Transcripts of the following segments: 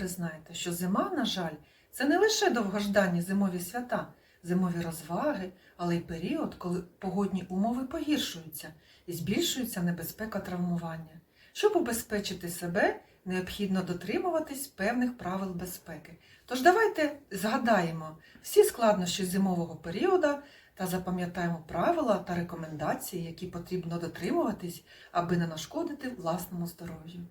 ви знаєте, що зима, на жаль, це не лише довгожданні зимові свята, зимові розваги, але й період, коли погодні умови погіршуються і збільшується небезпека травмування. Щоб убезпечити себе, необхідно дотримуватись певних правил безпеки. Тож давайте згадаємо всі складнощі зимового періоду та запам'ятаємо правила та рекомендації, які потрібно дотримуватись, аби не нашкодити власному здоров'ю.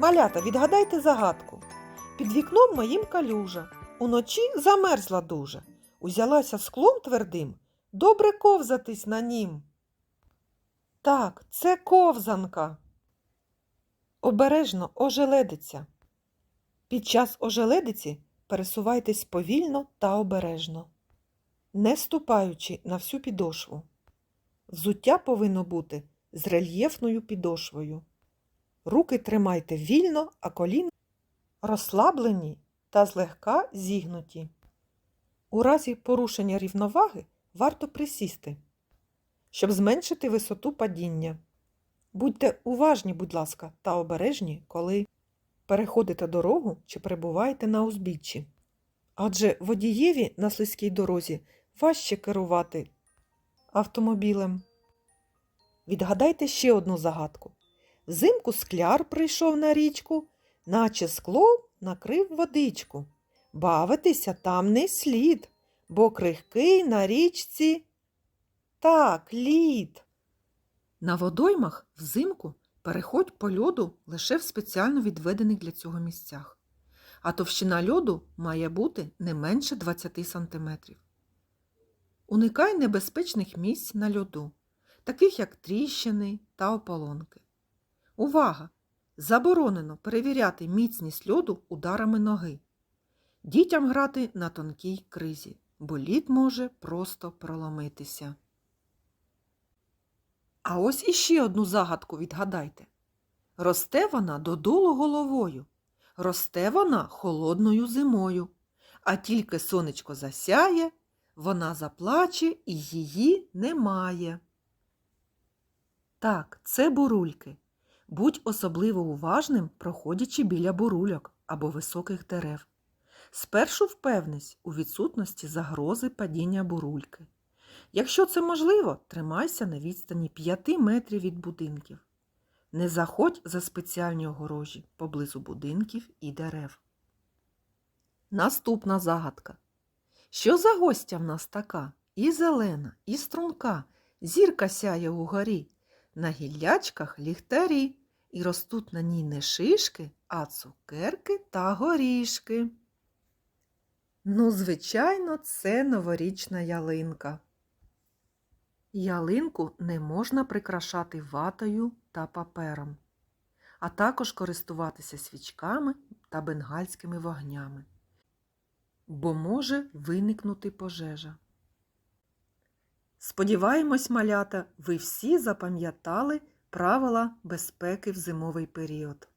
Малята, відгадайте загадку. Під вікном моїм калюжа. Уночі замерзла дуже. Узялася склом твердим. Добре ковзатись на нім. Так, це ковзанка. Обережно ожеледиця. Під час ожеледиці пересувайтесь повільно та обережно, не ступаючи на всю підошву. Взуття повинно бути з рельєфною підошвою. Руки тримайте вільно, а коліна розслаблені та злегка зігнуті. У разі порушення рівноваги варто присісти, щоб зменшити висоту падіння. Будьте уважні, будь ласка, та обережні, коли переходите дорогу чи перебуваєте на узбіччі. Адже водієві на слизькій дорозі важче керувати автомобілем. Відгадайте ще одну загадку. Взимку скляр прийшов на річку, наче скло накрив водичку. Бавитися там не слід, бо крихкий на річці. Так, лід. На водоймах взимку переходь по льоду лише в спеціально відведених для цього місцях, а товщина льоду має бути не менше 20 см. Уникай небезпечних місць на льоду, таких як тріщини та ополонки. Увага! Заборонено перевіряти міцність льоду ударами ноги. Дітям грати на тонкій кризі, бо лід може просто проломитися. А ось іще одну загадку відгадайте. Росте вона додолу головою, росте вона холодною зимою, а тільки сонечко засяє, вона заплаче і її немає. Так, це бурульки. Будь особливо уважним, проходячи біля бурульок або високих дерев. Спершу впевнись у відсутності загрози падіння бурульки. Якщо це можливо, тримайся на відстані 5 метрів від будинків. Не заходь за спеціальні огорожі поблизу будинків і дерев. Наступна загадка. Що за гостя в нас така? І зелена, і струнка, зірка сяє угорі, на гіллячках ліхтарі, і ростуть на ній не шишки, а цукерки та горішки. Ну, звичайно, це новорічна ялинка. Ялинку не можна прикрашати ватою та папером, а також користуватися свічками та бенгальськими вогнями, бо може виникнути пожежа. Сподіваємось, малята, ви всі запам'ятали правила безпеки в зимовий період.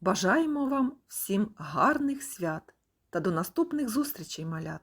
Бажаємо вам всім гарних свят та до наступних зустрічей, малята!